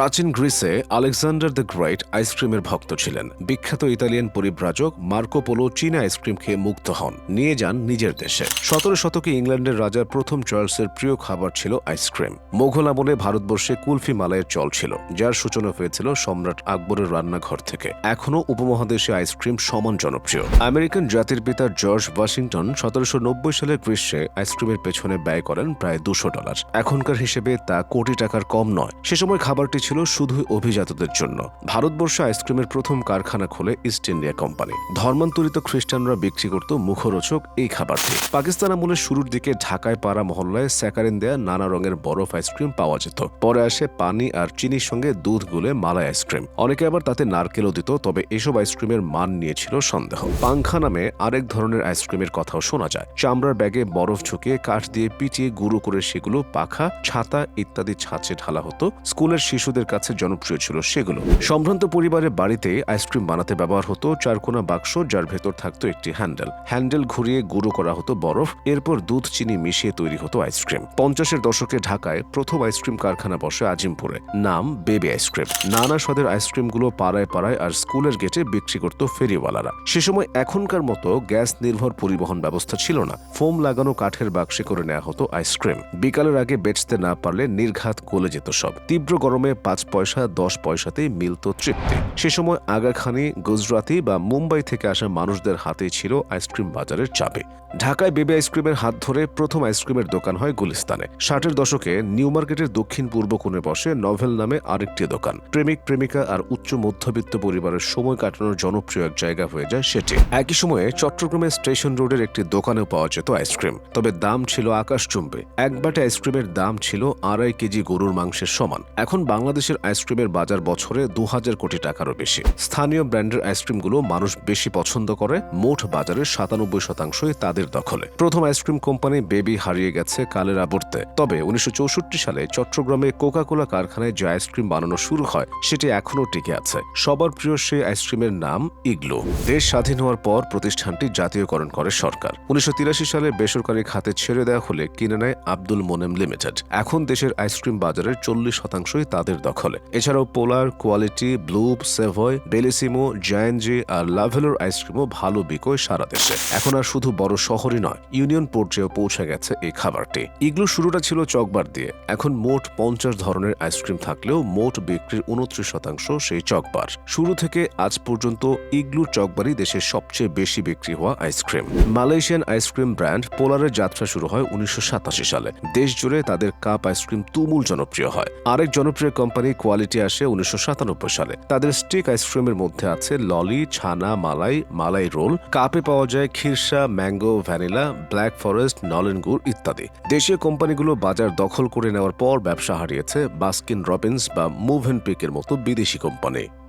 প্রাচীন গ্রিসে Alexander the great আইসক্রিমের ভক্ত ছিলেন। বিখ্যাত ইতালিয়ান পরিব্রাজক মার্কো পোলো চীনা আইসক্রিম খেয়ে মুগ্ধ হন। নিয়ে যান নিজের দেশে। সতেরো শতকে ইংল্যান্ডের রাজার প্রথম চার্লসের প্রিয় খাবার ছিল আইসক্রিম মোঘল আমলে ভারতবর্ষে কুলফি মালায়ের চল ছিল, যার সূচনা হয়েছিল সম্রাট আকবরের রান্নাঘর থেকে। এখনও উপমহাদেশে আইসক্রিম সমান জনপ্রিয়। আমেরিকান জাতির পিতা জর্জ ওয়াশিংটন সতেরোশো নব্বই সালের গ্রীষ্মে আইসক্রিমের পেছনে ব্যয় করেন প্রায় দুশো ডলার। এখনকার হিসেবে তা কোটি টাকার কম নয়। সে সময় খাবারটি ছিল শুধুই অভিজাতদের জন্য। ভারতবর্ষে আইসক্রিমের প্রথম কারখানা খোলে ইস্ট ইন্ডিয়া কোম্পানি। ধর্মান্তরিত খ্রিস্টানরা বিক্রি করত মুখরোচক এই খাবারটি। পাকিস্তান আমলের শুরুর দিকে ঢাকায় পাড়া মহল্লায় স্যাকারিন দেয়া নানা রঙের বরফ আইসক্রিম পাওয়া যেত। পরে আসে পানি আর চিনির সঙ্গে দুধ গুলে মালাই আইসক্রিম। অনেকে আবার তাতে নারকেলও দিত, তবে এসব আইসক্রিমের মান নিয়েছিল সন্দেহ। পাংখা নামে আরেক ধরনের আইসক্রিমের কথাও শোনা যায়। চামড়ার ব্যাগে বরফ ঝুঁকিয়ে কাঠ দিয়ে পিটিয়ে গুঁড়ো করে সেগুলো পাখা, ছাতা ইত্যাদি ছাঁচে ঢালা হতো। স্কুলের শিশুদের কাছে জনপ্রিয় ছিল সেগুলো। সম্ভ্রান্ত পরিবারের বাড়িতে আইসক্রিম বানাতে ব্যবহার হতো, চারকোনা বাক্স যার ভেতর থাকতো একটি হ্যান্ডেল। হ্যান্ডেল ঘুরিয়ে গুঁড়ো করা হতো বরফ, এরপর দুধ, চিনি মিশিয়ে তৈরি হতো আইসক্রিম। পঞ্চাশের দশকে ঢাকায় প্রথম আইসক্রিম কারখানা বসে আজিমপুরে, নাম বেবি আইসক্রিম। নানা স্বাদের আইসক্রিমগুলো পাড়ায় পাড়ায় আর স্কুলের গেটে বিক্রি করত ফেরিওয়ালারা। সে সময় এখনকার মতো গ্যাস নির্ভর পরিবহন ব্যবস্থা ছিল না। ফোম লাগানো কাঠের বাক্সে করে নেওয়া হতো আইসক্রিম। বিকালের আগে বেচতে না পারলে নির্ঘাত গলে যেত সব। তীব্র গরমে পাঁচ পয়সা, দশ পয়সাতেই মিলত তৃপ্তি। সে সময় আগাখানি গুজরাতি বা মুম্বাই থেকে আসা মানুষদের হাতেই ছিল আইসক্রিম বাজারের চাবি। ঢাকায় বেবি আইসক্রিমের হাত ধরে প্রথম আইসক্রিমের দোকান হয় গুলিস্তানে। ষাটের দশকে নিউ মার্কেটের দক্ষিণ পূর্ব কোণে বসে নভেল নামে আরেকটি দোকান। প্রেমিক, প্রেমিকা আর উচ্চ মধ্যবিত্ত পরিবারের সময় কাটানোর জনপ্রিয় এক জায়গা হয়ে যায় সেটি। একই সময়ে চট্টগ্রামের স্টেশন রোডের একটি দোকানেও পাওয়া যেত আইসক্রিম। তবে দাম ছিল আকাশ আকাশচুম্বে। এক বাটে আইসক্রিমের দাম ছিল আড়াই কেজি গরুর মাংসের সমান। এখন বাংলাদেশের আইসক্রিমের বাজার বছরে দু হাজার কোটি টাকারও বেশি। স্থানীয় ব্র্যান্ডের আইসক্রিমগুলো মানুষ বেশি পছন্দ করে, মোট বাজারের সাতানব্বই শতাংশই তাদের দখলে। প্রথম আইসক্রিম কোম্পানি বেবি হারিয়ে গেছে কালের আবর্তে। তবে উনিশশো চৌষট্টি সালে চট্টগ্রামে কোকা কোলা কারখানায় যে আইসক্রিম বানানো শুরু হয়, সেটি এখনও টিকে আছে। সবার প্রিয় সেই আইসক্রিমের নাম ইগলো। দেশ স্বাধীন হওয়ার পর প্রতিষ্ঠানটি জাতীয়করণ করে সরকার। উনিশশো তিরাশি সালে বেসরকারি খাতে ছেড়ে দেওয়া হলে কিনে নেয় আব্দুল মোনেম লিমিটেড। এখন দেশের আইসক্রিম বাজারের চল্লিশ শতাংশই তাদের দখলে। এছাড়াও পোলার কোয়ালিটি, ব্লুপ সেভয় বেলিসিমো জায়ানজি আর লাভেলোর আইসক্রিমও ভালো বিকোয় সারা দেশে এখন আর শুধু বড় শহরই নয়, ইউনিয়ন পর্যায়েও পৌঁছে গেছে এই খাবারটি। ইগলু শুরুটা ছিল চকবার দিয়ে। এখন মোট পঞ্চাশ ধরনের আইসক্রিম থাকলেও মোট বিক্রির উনত্রিশ শতাংশ সেই চকবার। শুরু থেকে আজ পর্যন্ত ইগলু চকবারই দেশের সবচেয়ে বেশি বিক্রি হওয়া ice cream. Malaysian ice cream brand পোলারের যাত্রা শুরু হয় উনিশশো সাতাশি সালে। দেশ জুড়ে তাদের কাপ আইসক্রিম তুমুল জনপ্রিয় হয়। আরেক জনপ্রিয় কোম্পানি কোয়ালিটি আসে উনিশশো সাতানব্বই সালে। তাদের স্টিক আইসক্রিমের মধ্যে আছে ললি, ছানা, মালাই মালাই রোল, কাপে পাওয়া যায় খিরসা, ম্যাঙ্গো, ভ্যানিলা, ব্ল্যাক ফরেস্ট, নলেন গুড় ইত্যাদি। দেশীয় কোম্পানিগুলো বাজার দখল করে নেওয়ার পর ব্যবসা হারিয়েছে বাস্কিন রবিন্স বা মুভ অ্যান্ড পিকের মতো বিদেশি কোম্পানি।